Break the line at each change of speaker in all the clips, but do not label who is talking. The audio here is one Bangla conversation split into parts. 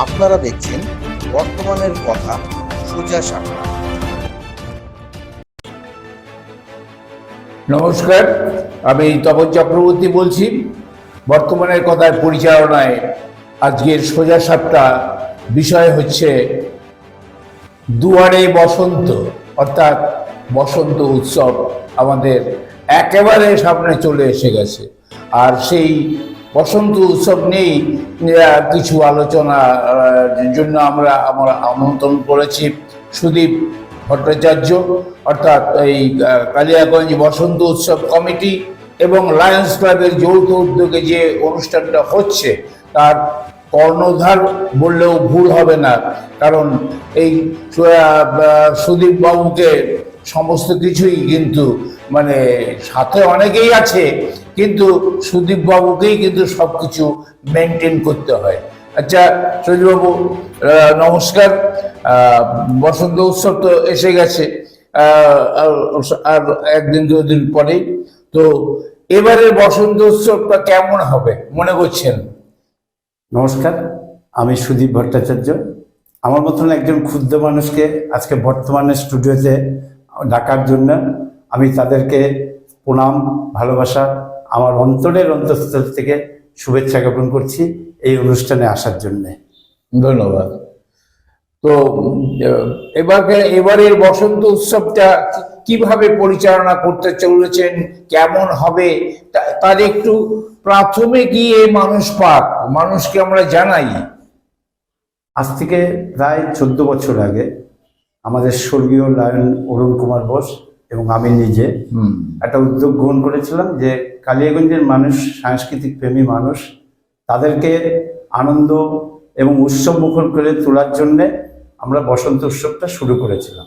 আপনারা দেখছেন বর্তমানের কথা সোজা সাপটা
নমস্কার, আমি তপন চক্রবর্তী বলছি। বর্তমানের কথার পরিচালনায় আজকের সোজা সাপটা বিষয় হচ্ছে দুয়ারে বসন্ত, অর্থাৎ বসন্ত উৎসব আমাদের একেবারে সামনে চলে এসে গেছে। আর সেই বসন্ত উৎসব আহ, কিছু আলোচনা জন্য আমরা আমরা আমন্ত্রণ করেছি সুদীপ ভট্টাচার্য অর্থাৎ এই কালিয়াগঞ্জ বসন্ত উৎসব কমিটি এবং লায়ন্স ক্লাবের যৌথ উদ্যোগে যে অনুষ্ঠানটা হচ্ছে তার কর্ণধার বললেও ভুল হবে না। কারণ এই সুদীপ বাবুকে সমস্ত কিছুই কিন্তু মানে সাথে অনেকেই আছে কিন্তু সুদীপ বাবুকেই কিন্তু সব কিছু মেনটেন করতে হয়। আচ্ছা আহ, নমস্কার। বসন্ত উৎসব তো এসে গেছে। আর- আর একদিন দুদিন পরেই। তো এবারে বসন্ত উৎসবটা কেমন হবে মনে করছেন?
নমস্কার আমি সুদীপ ভট্টাচার্য। আমার মতন একজন ক্ষুদ্র মানুষকে আজকে বর্তমানে স্টুডিওতে ডাকার জন্য আমি তাদেরকে প্রণাম ভালোবাসা আমার অন্তরের অন্তঃস্থল থেকে শুভেচ্ছা জ্ঞাপন করছি এই অনুষ্ঠানে আসার জন্যে।
ধন্যবাদ। তো উম, এবারে এবারের বসন্ত উৎসবটা কীভাবে পরিচালনা করতে চলেছেন কেমন হবে তার একটু প্রাথমে গিয়ে মানুষ পাক মানুষকে আমরা জানাই।
আজ থেকে প্রায় চোদ্দ বছর আগে আমাদের স্বর্গীয় লায়ন অরুণ কুমার বোস এবং আমি নিজে একটা উদ্যোগ গ্রহণ করেছিলাম যে কালিয়াগঞ্জের মানুষ সাংস্কৃতিক প্রেমী মানুষ তাদেরকে আনন্দ এবং উৎসব মুখর করে তোলার জন্যে আমরা বসন্ত উৎসবটা শুরু করেছিলাম।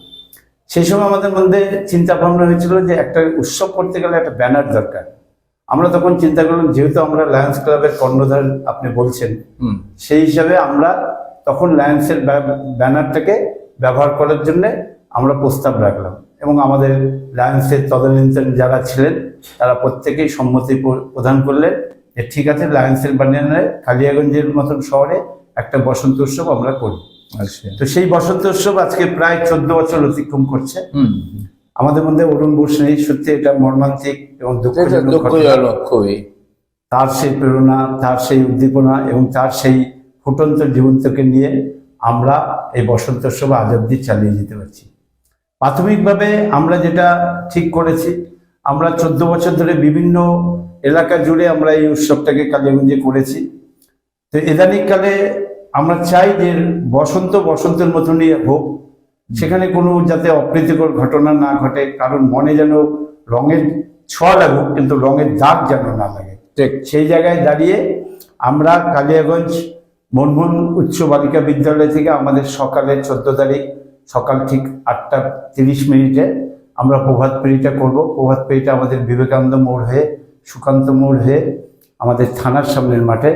সেই সময় আমাদের মধ্যে চিন্তা ভাবনা হয়েছিল যে একটা উৎসব করতে গেলে একটা ব্যানার দরকার। আমরা তখন চিন্তা করলাম যেহেতু আমরা লায়ন্স ক্লাবের কর্ণধার আপনি বলছেন সেই হিসাবে আমরা তখন লায়ন্সের ব্যানারটাকে ব্যবহার করার জন্য আমরা প্রস্তাব রাখলাম। এবং আমাদের লায়ন্সের তদানীন্তন যারা ছিলেন তারা প্রত্যেকেই সম্মতি প্রদান করলেন যে ঠিক আছে লায়ন্সের ব্যানারে কালিয়াগঞ্জের মতন শহরে একটা বসন্ত উৎসব আমরা করি।
আচ্ছা।
তো সেই বসন্ত উৎসব আজকে প্রায় চোদ্দ বছর অতিক্রম করছে। আমাদের মধ্যে অরুণ বোস নেই সত্যি এটা মর্মান্তিক এবং। দুঃখজনক
খুবই
তার সেই প্রেরণা তার সেই উদ্দীপনা এবং তার সেই ফুটন্ত জীবন্তকে নিয়ে আমরা এই বসন্ত উৎসব আজ অব্দি চালিয়ে যেতে পারছি। প্রাথমিকভাবে আমরা যেটা ঠিক করেছি, আমরা চোদ্দ বছর ধরে বিভিন্ন এলাকা জুড়ে আমরা এই উৎসবটাকে কালিয়াগঞ্জে করেছি। তো ইদানিংকালে আমরা চাই যে বসন্ত বসন্তের মতনই হোক, সেখানে কোনো যাতে অপ্রীতিকর ঘটনা না ঘটে, কারণ মনে যেন রঙের ছোঁয়া লাগুক, কিন্তু রঙের দাগ যেন না লাগে। সেই জায়গায় দাঁড়িয়ে আমরা কালিয়াগঞ্জ মনমোহন উচ্চ বালিকা বিদ্যালয় থেকে আমাদের সকালে চোদ্দ তারিখ সকাল ঠিক আটটা তিরিশ মিনিটে আমরা প্রভাত পেরিটা করব। প্রভাত পেরিটা আমাদের বিবেকানন্দ মোড় হয়ে সুকান্ত মোড় হয়ে আমাদের থানার সামনের মাঠে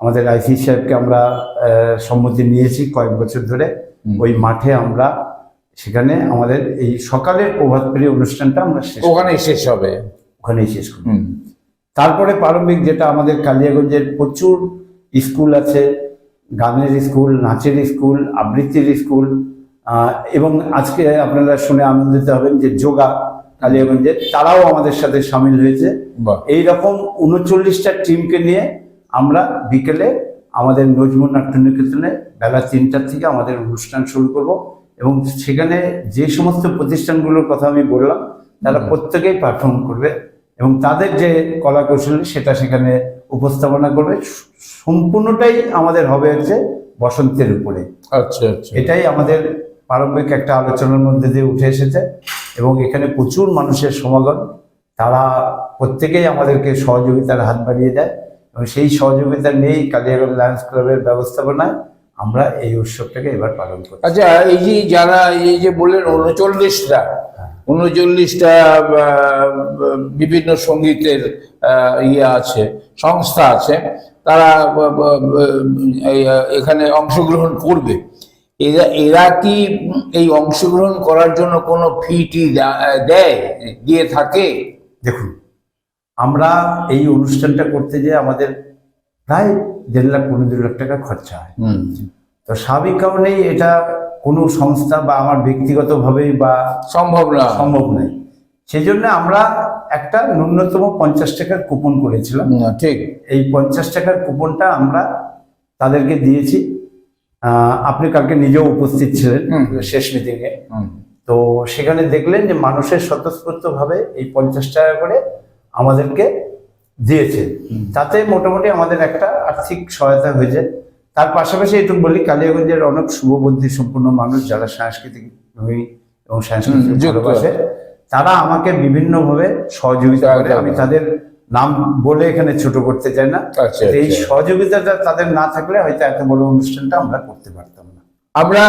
আমাদের আইসি সাহেবকে আমরা সম্মতি নিয়েছি কয়েক বছর ধরে। ওই মাঠে আমরা সেখানে আমাদের এই সকালের প্রভাত পেরি অনুষ্ঠানটা আমরা শেষ
ওখানেই শেষ হবে।
ওখানেই শেষ করি
হুম।
তারপরে প্রারম্ভিক যেটা আমাদের কালিয়াগঞ্জের প্রচুর স্কুল আছে গানের স্কুল নাচের স্কুল আবৃত্তির স্কুল এবং আজকে আপনারা শুনে আনন্দিত হবেন যে যোগা কালিয়াগঞ্জে তারাও আমাদের সাথে সামিল হয়েছে। এই রকম উনচল্লিশটা টিমকে নিয়ে আমরা বিকেলে আমাদের নজমুল নাট্যনিকেতনে বেলা তিনটার থেকে আমাদের অনুষ্ঠান শুরু করব এবং সেখানে যে সমস্ত প্রতিষ্ঠানগুলোর কথা আমি বললাম তারা প্রত্যেকেই পারফর্ম করবে এবং তাদের যে কলা কৌশলী সেটা সেখানে উপস্থাপনা করবে। সম্পূর্ণটাই আমাদের হবে হচ্ছে বসন্তের উপরে।
আচ্ছা আচ্ছা।
এটাই আমাদের প্রারম্ভিক একটা আলোচনার মধ্যে দিয়ে উঠে এসেছে এবং এখানে প্রচুর মানুষের সমাগম। তারা প্রত্যেকেই আমাদেরকে সহযোগিতার হাত বাড়িয়ে দেয় এবং সেই সহযোগিতা নিয়েই কালিয়াগঞ্জ লায়ন্স ক্লাবের ব্যবস্থাপনায় আমরা এই উৎসবটাকে এবার পালন করি
আচ্ছা এই যে যারা এই যে বললেন উনচল্লিশটা উনচল্লিশটা বিভিন্ন সঙ্গীতের ইয়ে আছে, সংস্থা আছে, তারা এখানে অংশগ্রহণ করবে। এরা এরা কি এই অংশগ্রহণ করার জন্য কোনো ফিটি দেয় দিয়ে থাকে?
দেখুন আমরা এই অনুষ্ঠানটা করতে যে আমাদের প্রায় দেড় লাখ পনেরো লাখ টাকা খরচা হয়।
হুম।
তো স্বাভাবিক কারণেই এটা কোনো সংস্থা বা আমার ব্যক্তিগতভাবেই বা
সম্ভব না।
সম্ভব নয়। সেই জন্য আমরা একটা ন্যূনতম পঞ্চাশ টাকার কুপন করেছিলাম।
ঠিক।
এই পঞ্চাশ টাকার কুপনটা আমরা তাদেরকে দিয়েছি। আপনি কালকে নিজেও উপস্থিত ছিলেন শেষ মিটিংয়ে
হুম।
তো সেখানে দেখলেন যে মানুষের স্বতঃস্ফূর্তভাবে এই পঞ্চাশ টাকা করে আমাদেরকে দিয়েছে তাতে মোটামুটি আমাদের একটা আর্থিক সহায়তা হয়েছে। তার পাশাপাশি একটু বলি কালিয়াগঞ্জের অনেক শুভবুদ্ধি সম্পূর্ণ মানুষ যারা সাংস্কৃতিক এবং সাংস্কৃতিক ভালোবাসে তারা আমাকে বিভিন্নভাবে সহযোগিতা করে। আমি তাদের নাম বলে এখানে ছোট করতে চাই না।
আচ্ছা,
এই
আচ্ছা।
সহযোগিতাটা তাদের না থাকলে হয়তো এত বড় অনুষ্ঠানটা আমরা করতে পারতাম না।
আমরা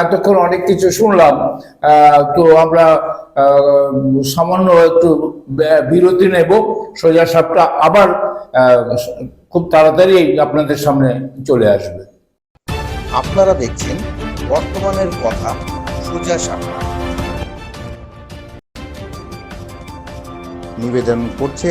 এতক্ষণ অনেক কিছু শুনলাম। আহ, তো আমরা আহ, সামান্য একটু বিরতি নেব। সোজা সাপটা আবার আহ, খুব তাড়াতাড়ি আপনাদের সামনে চলে আসবে।
আপনারা দেখছেন বর্তমানের কথা সোজা সাপটা। নিবেদন করছে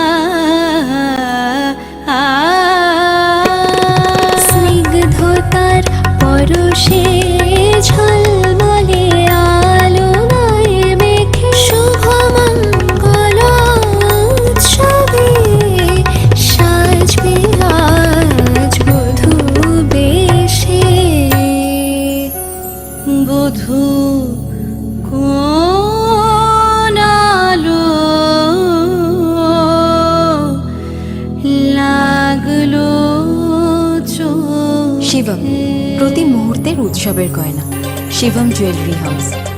ah.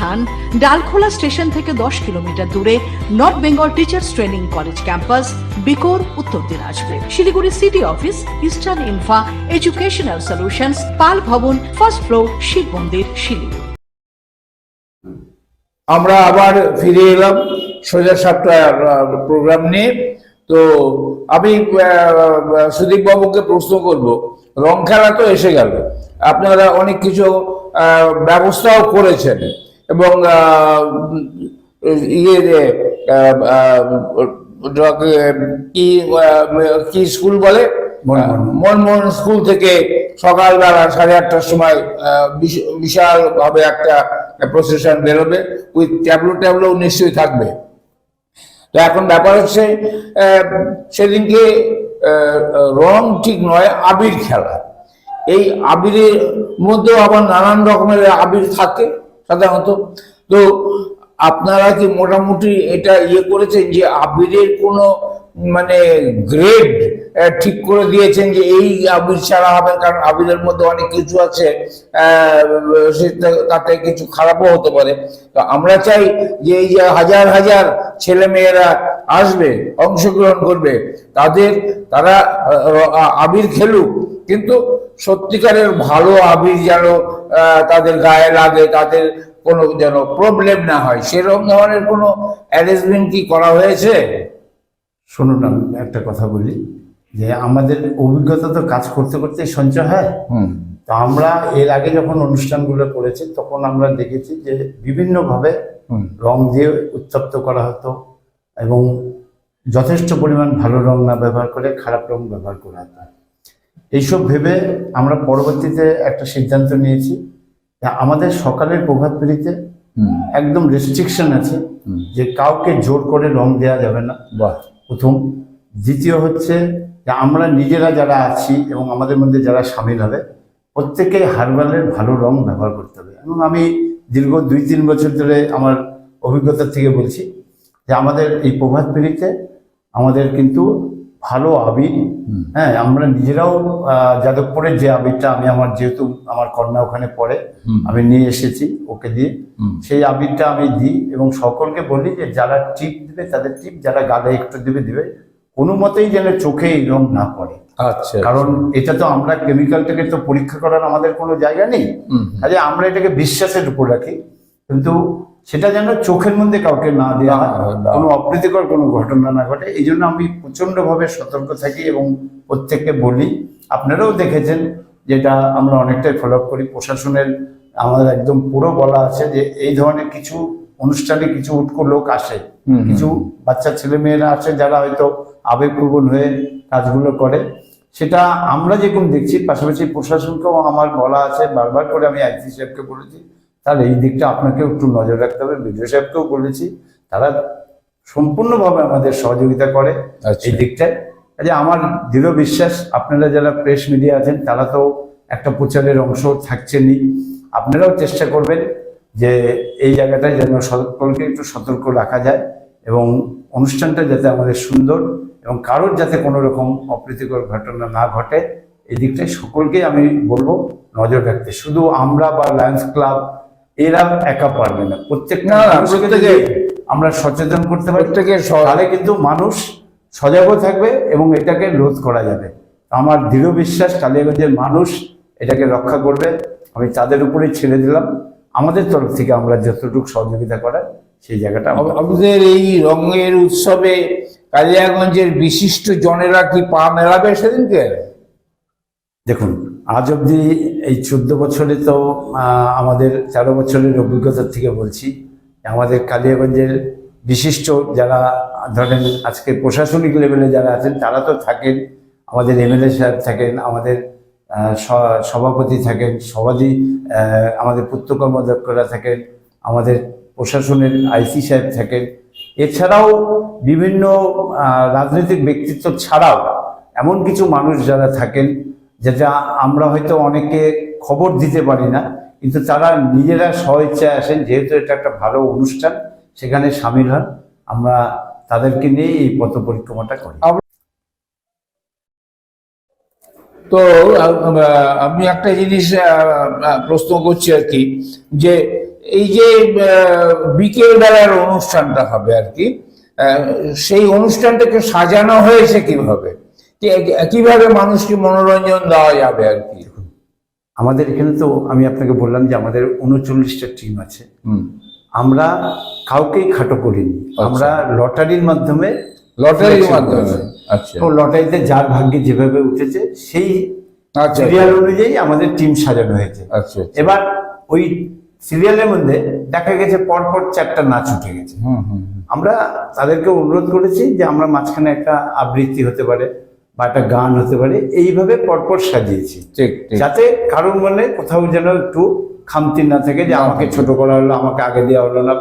স্থান, ডালখোলা স্টেশন থেকে দশ কিলোমিটার দূরে north Bengal teachers training college campus, বিকোর, Uttar Dinajpur. Siliguri city office, eastern infra, educational solutions, Pal Bhavan, first floor, Shiva মন্দির, শিলিগুড়ি।
আমরা আবার ফিরে এলাম সোজা সাতটা প্রোগ্রাম নিয়ে। তো আমি সুদীপ বাবুকে প্রশ্ন করব, রং খেলা তো এসে গেল। আপনারা অনেক কিছু ব্যবস্থাও করেছেন। এবং ইয়ে কি কি স্কুল বলে?
মনমোহন।
স্কুল থেকে সকালবেলা সাড়ে আটটার সময় বিশ- বিশাল ভাবে একটা প্রসেশন বেরোবে। উইথ ট্যাবলো ট্যাবলো নিশ্চয়ই থাকবে। তো এখন ব্যাপার হচ্ছে সেদিনকে রং ঠিক নয় আবির খেলা। এই আবিরের মধ্যেও আবার নানান রকমের আবির থাকে। সাধারণত তো আপনারা কি মোটামুটি এটা ইয়ে করেছেন যে আবিরের কোনো মানে গ্রেড ঠিক করে দিয়েছেন যে এই আবির ছাড়া হবে? কারণ আবিরের মধ্যে অনেক কিছু আছে তাতে কিছু খারাপও হতে পারে। তো আমরা চাই যে এই যে হাজার হাজার ছেলে মেয়েরা আসবে, অংশগ্রহণ করবে, তাদের, তারা আবির খেলুক। কিন্তু সত্যিকারের ভালো আবির যেন তাদের গায়ে লাগে তাদের কোনো যেন প্রবলেম না হয়। সেরকম ধরনের কোনো অ্যারেঞ্জমেন্ট কি করা হয়েছে?
শুনুন আমি একটা কথা বলি যে আমাদের অভিজ্ঞতা তো কাজ করতে করতে সঞ্চয় হয়। তো আমরা এর আগে যখন অনুষ্ঠানগুলো করেছি তখন আমরা দেখেছি যে বিভিন্নভাবে রং দিয়ে উত্তপ্ত করা হতো এবং যথেষ্ট পরিমাণ ভালো রং না ব্যবহার করে খারাপ রং ব্যবহার করা হতো। এইসব ভেবে আমরা পরবর্তীতে একটা সিদ্ধান্ত নিয়েছি। আমাদের সকালের প্রভাত ফেরিতে একদম রেস্ট্রিকশন আছে যে কাউকে জোর করে রং দেওয়া যাবে না।
বাহ।
প্রথম। দ্বিতীয় হচ্ছে যে আমরা নিজেরা যারা আছি এবং আমাদের মধ্যে যারা সামিল হবে প্রত্যেকেই হার্বালের ভালো রং ব্যবহার করতে হবে। এবং আমি দীর্ঘ দুই তিন বছর ধরে আমার অভিজ্ঞতা থেকে বলছি যে আমাদের এই প্রভাত ফেরিতে আমাদের কিন্তু ভালো আবির। হ্যাঁ আমরা নিজেরাও যাদবপুরের যে আবিরটা আমি আমার যেহেতু আমার কন্যা ওখানে পড়ে আমি নিয়ে এসেছি ওকে দিয়ে। সেই আবিরটা আমি দিই এবং সকলকে বলি যে যারা টিপ দিবে তাদের টিপ যারা গালে একটু দিবে দিবে। কোনো মতেই যেন চোখে এই রং না পড়ে।
আচ্ছা
কারণ এটা তো আমরা কেমিক্যালটাকে তো পরীক্ষা করার আমাদের কোনো জায়গা নেই। কাজে আমরা এটাকে বিশ্বাসের উপর রাখি। কিন্তু সেটা যেন চোখের মধ্যে কাউকে না দেওয়া হয়। কোনো অপ্রীতিকর কোনো ঘটনা না ঘটে এই জন্য আমি প্রচণ্ডভাবে সতর্ক থাকি এবং প্রত্যেককে বলি আপনারাও দেখেছেন যেটা আমরা অনেকটাই ফলো আপ করি প্রশাসনের আমাদের একদম পুরো বলা আছে যে এই ধরনের কিছু অনুষ্ঠানে কিছু উৎকো লোক আসে। কিছু বাচ্চা ছেলে মেয়েরা আছে যারা হয়তো আবেগপ্রবণ হয়ে কাজগুলো করে সেটা আমরা যেরকম দেখছি পাশাপাশি প্রশাসনকেও আমার বলা আছে বারবার করে আমি আইসি সাহেবকে বলেছি তাহলে এই দিকটা আপনাকেও একটু নজর রাখতে হবে। বিডিও সাহেবকেও বলেছি তারা সম্পূর্ণভাবে আমাদের সহযোগিতা করে
আচ্ছা।
এই দিকটায়। কাজে আমার দৃঢ় বিশ্বাস আপনারা যারা প্রেস মিডিয়া আছেন তারা তো একটা প্রচারের অংশ থাকছেনই। আপনারাও চেষ্টা করবেন যে এই জায়গাটায় যেন সকলকে একটু সতর্ক রাখা যায় এবং অনুষ্ঠানটা যাতে আমাদের সুন্দর এবং কারোর যাতে কোনো রকম অপ্রীতিকর ঘটনা না ঘটে এই দিকটায় সকলকে আমি বলব নজর রাখতে। শুধু আমরা বা লায়ন্স ক্লাব এরা একা পারবে না। প্রত্যেক
না, না, প্রত্যেকে-
আমরা সচেতন করতে পারি তাহলে কিন্তু মানুষ সজাগও থাকবে এবং এটাকে রোধ করা যাবে। আমার দৃঢ় বিশ্বাস কালিয়াগঞ্জের মানুষ এটাকে রক্ষা করবে। আমি তাদের উপরে ছেড়ে দিলাম। আমাদের তরফ থেকে আমরা যতটুকু সহযোগিতা করার সেই জায়গাটা
আমাদের এই রঙের উৎসবে কালিয়াগঞ্জের বিশিষ্ট জনেরা কি পা মেলাবে সেদিনকে?
দেখুন আজ অবধি এই চোদ্দ বছরে তো আমাদের তেরো বছরের অভিজ্ঞতা থেকে বলছি আমাদের কালিয়াগঞ্জের বিশিষ্ট যারা ধরেন আজকে প্রশাসনিক লেভেলে যারা আছেন তারা তো থাকেন আমাদের এমএলএ সাহেব থাকেন আমাদের সভাপতি থাকেন আহ, আমাদের পূর্ত কর্মদক্ষরা থাকেন আমাদের প্রশাসনের আইসি সাহেব থাকেন। এছাড়াও বিভিন্ন রাজনৈতিক ব্যক্তিত্ব ছাড়াও এমন কিছু মানুষ যারা থাকেন যেটা আমরা হয়তো অনেকে খবর দিতে পারি না, কিন্তু তারা নিজেরা স্বইচ্ছায় আসেন, যেহেতু এটা একটা ভালো অনুষ্ঠান, সেখানে সামিল হন। আমরা তাদেরকে নিয়ে এই পথ পরিক্রমাটা করি।
তো আমি একটা জিনিস প্রশ্ন করছি আর কি, যে এই যে বিকেল বেলার অনুষ্ঠানটা হবে আর কি সেই অনুষ্ঠানটাকে সাজানো হয়েছে কীভাবে? কীভাবে মানুষকে মনোরঞ্জন দেওয়া যাবে আর কি?
আমাদের এখানে তো আমি আপনাকে বললাম যে আমাদের উনচল্লিশটা টিম আছে। আমরা কাউকেই খাটো করিনি। আমরা লটারির মাধ্যমে
লটারির মাধ্যমে আচ্ছা।
তো লটারিতে যার ভাগ্যে যেভাবে উঠেছে সেই
আচ্ছা
সিরিয়াল অনুযায়ী আমাদের টিম সাজানো হয়েছে।
আচ্ছা
এবার ওই সিরিয়ালের মধ্যে দেখা গেছে পরপর চারটা নাচ উঠে গেছে।
হুম হুম হুম।
আমরা তাদেরকে অনুরোধ করেছি যে আমরা মাঝখানে একটা আবৃত্তি হতে পারে। বা একটা গান হতে পারে এইভাবে পরপর সাজিয়েছি। যাতে কারোর মনে কোথাও যেন একটু খামতি না থাকে যে আমাকে ছোট করা হলো আমাকে আগে দেওয়া হলো না।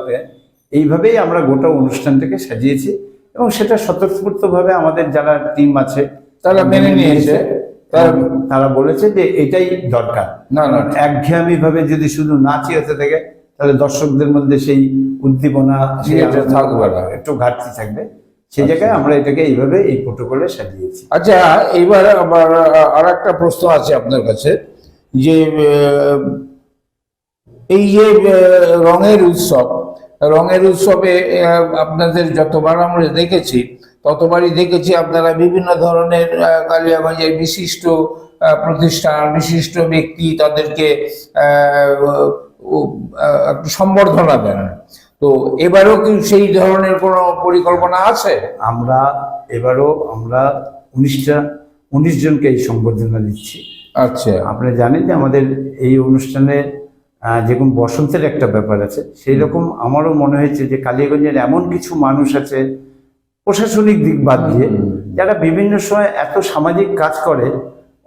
এইভাবেই আমরা গোটা অনুষ্ঠানটাকে সাজিয়েছি এবং সেটা স্বতঃস্ফূর্তভাবে আমাদের যারা টিম আছে
তারা মেনে নিয়েছে। তারা
তারা বলেছে যে এটাই দরকার।
না, না।
একঘেয়ামি ভাবে যদি শুধু নাচই হতে থাকে তাহলে দর্শকদের মধ্যে সেই উদ্দীপনা। একটু ঘাটতি থাকবে। সেই জায়গায় আমরা এটাকে এইভাবে এই প্রোটোকলে সাজিয়েছি।
আচ্ছা এবার আমার আর একটা প্রশ্ন আছে আপনার কাছে। যে এই যে রঙের উৎসব রঙের উৎসবে আপনাদের যতবার আমরা দেখেছি ততবারই দেখেছি আপনারা বিভিন্ন ধরনের কালিয়াগঞ্জের বিশিষ্ট প্রতিষ্ঠান বিশিষ্ট ব্যক্তি তাদেরকে আহ, একটু সম্বর্ধনা দেন। তো এবারেও কি সেই ধরনের কোনো পরিকল্পনা আছে?
আমরা এবারও আমরা উনিশটা উনিশ জনকে এই সংবর্ধনা দিচ্ছি।
আচ্ছা।
আপনি জানেন যে আমাদের এই অনুষ্ঠানে যেরকম বসন্তের একটা ব্যাপার আছে সেই রকম আমারও মনে হয়েছে যে কালিয়াগঞ্জের এমন কিছু মানুষ আছে প্রশাসনিক দিক বাদ দিয়ে যারা বিভিন্ন সময় এত সামাজিক কাজ করে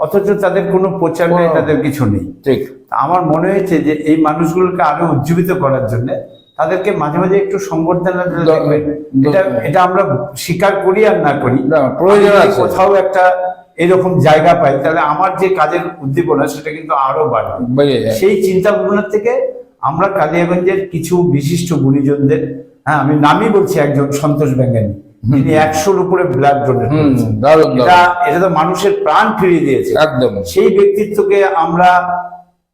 অথচ তাদের কোনো প্রচার নেই তাদের কিছু নেই।
ঠিক।
আমার মনে হয়েছে যে এই মানুষগুলোকে আরও উজ্জীবিত করার জন্য তাদেরকে মাঝে মাঝে একটু সংবর্ধনা এটা এটা আমরা স্বীকার করি আর না করি।
প্রয়োজন।
কোথাও একটা এরকম জায়গা পাই তাহলে আমার যে কাজের উদ্দীপনা সেটা কিন্তু আরও বাড়বে। সেই চিন্তা ভাবনার থেকে আমরা কালিয়াগঞ্জের কিছু বিশিষ্ট গুণীজনদের হ্যাঁ আমি নামই বলছি একজন সন্তোষ ব্যাঙ্গানী। তিনি একশোর উপরে ব্লাড ডোনেট এটা এটা তো মানুষের প্রাণ ফিরিয়ে দিয়েছে।
একদম।
সেই ব্যক্তিত্বকে আমরা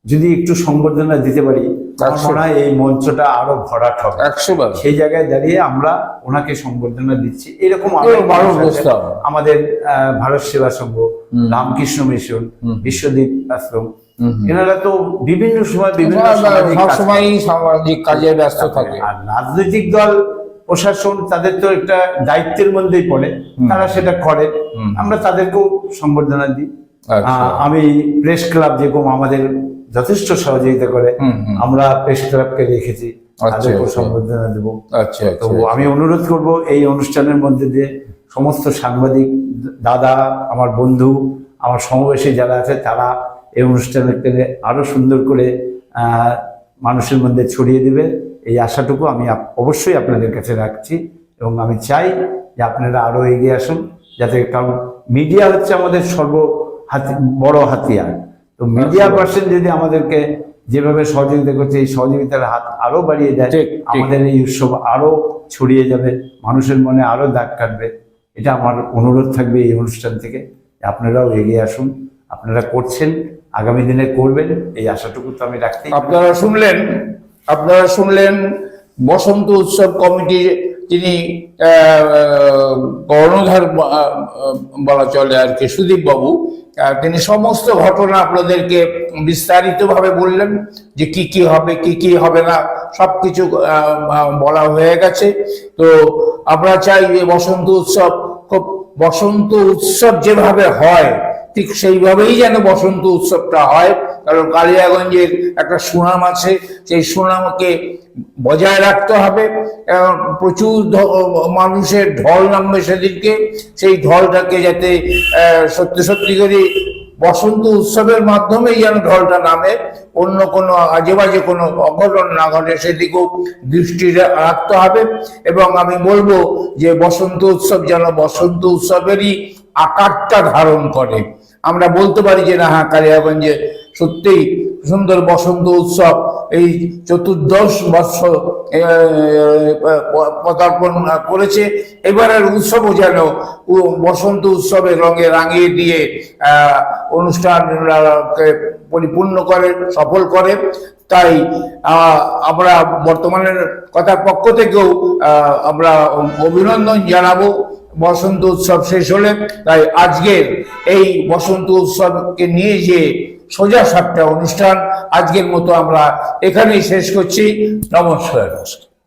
যদি একটু সংবর্ধনা দিতে পারি আমার মনে হয় এই মঞ্চটা আরও ভরাট হবে।
একশো বার
সেই জায়গায় দাঁড়িয়ে আমরা ওনাকে সংবর্ধনা দিচ্ছি। এরকম আমাদের ভারত সেবা সংঘ রামকৃষ্ণ মিশন
হুম।
বিশ্বদীপ আশ্রম। এনারা তো বিভিন্ন সময় বিভিন্ন সামাজিক কাজ
সবসময়
করে।
সামাজিক কাজে ব্যস্ত থাকে।
আর রাজনৈতিক দল প্রশাসন তাদের তো একটা দায়িত্বের মধ্যেই পড়ে। তারা সেটা করে। আমরা তাদেরকেও সম্বর্ধনা দিই।
আচ্ছা।
আমি প্রেস ক্লাব যেরকম আমাদের যথেষ্ট সহযোগিতা করে। আমরা প্রেস ক্লাবকে রেখেছি
আচ্ছা, আচ্ছা।
সম্বর্ধনা দেবো
আচ্ছা
তো আমি অনুরোধ করব এই অনুষ্ঠানের মধ্যে দিয়ে সমস্ত সাংবাদিক দাদা আমার বন্ধু আমার সমবয়সী যারা আছে তারা এই অনুষ্ঠানকে আরও সুন্দর করে মানুষের মধ্যে ছড়িয়ে দেবে এই আশাটুকু আমি অবশ্যই আপনাদের কাছে রাখছি এবং আমি চাই যে আপনারা আরও এগিয়ে আসুন যাতে কারণ মিডিয়া হচ্ছে আমাদের সর্ব হাতি বড় হাতিয়ার তো মিডিয়া পার্সন যদি আমাদেরকে যেভাবে সহযোগিতা করছে এই সহযোগিতার হাত আরও বাড়িয়ে দেয়। আমাদের এই উৎসব আরও ছড়িয়ে যাবে মানুষের মনে আরও দাগ কাটবে এটা আমার অনুরোধ থাকবে এই অনুষ্ঠান থেকে আপনারাও এগিয়ে আসুন আপনারা করছেন আগামী দিনে করবেন এই আশাটুকু তো আমি রাখতেই পারি।
আপনারা শুনলেন আপনারা শুনলেন বসন্ত উৎসব কমিটির আহ, কর্ণধার বলা চলে আর কি সুদীপ বাবু তিনি সমস্ত ঘটনা আপনাদেরকে বিস্তারিতভাবে বললেন যে কি কি হবে কি কি হবে না সবকিছু আহ, আহ, বলা হয়ে গেছে। তো আমরা চাই যে বসন্ত উৎসব খুব বসন্ত উৎসব যেভাবে হয় ঠিক সেইভাবেই যেন বসন্ত উৎসবটা হয়। কারণ কালিয়াগঞ্জের একটা সুনাম আছে, সেই সুনামকে বজায় রাখতে হবে। প্রচুর মানুষের ঢল নামবে সেদিনকে। সেই ঢলটাকে যাতে সত্যি সত্যি করে বসন্ত উৎসবের মাধ্যমেই যেন ঢলটা নামে। অন্য কোনো আজে বাজে কোনো অঘটন না ঘটে, সেদিকেও দৃষ্টি রাখতে হবে। এবং আমি বলব যে বসন্ত উৎসব যেন বসন্ত উৎসবেরই আকারটা ধারণ করে। আমরা বলতে পারি যে না হ্যাঁ কালিয়াগঞ্জে সত্যিই সুন্দর বসন্ত উৎসব। এই চতুর্দশ বর্ষ পদার্পণ করেছে। এবারের উৎসবও যেন বসন্ত উৎসবের রঙে রাঙিয়ে দিয়ে অনুষ্ঠানকে পরিপূর্ণ করে, সফল করে। তাই আমরা বর্তমানের কথার পক্ষ থেকেও আমরা অভিনন্দন জানাব। বসন্ত উৎসব শেষ হলে, তাই আজকের এই বসন্ত উৎসবকে নিয়ে যে সোজা সাতটা অনুষ্ঠান আজকের মতো আমরা এখানেই শেষ করছি। নমস্কার। নমস্কার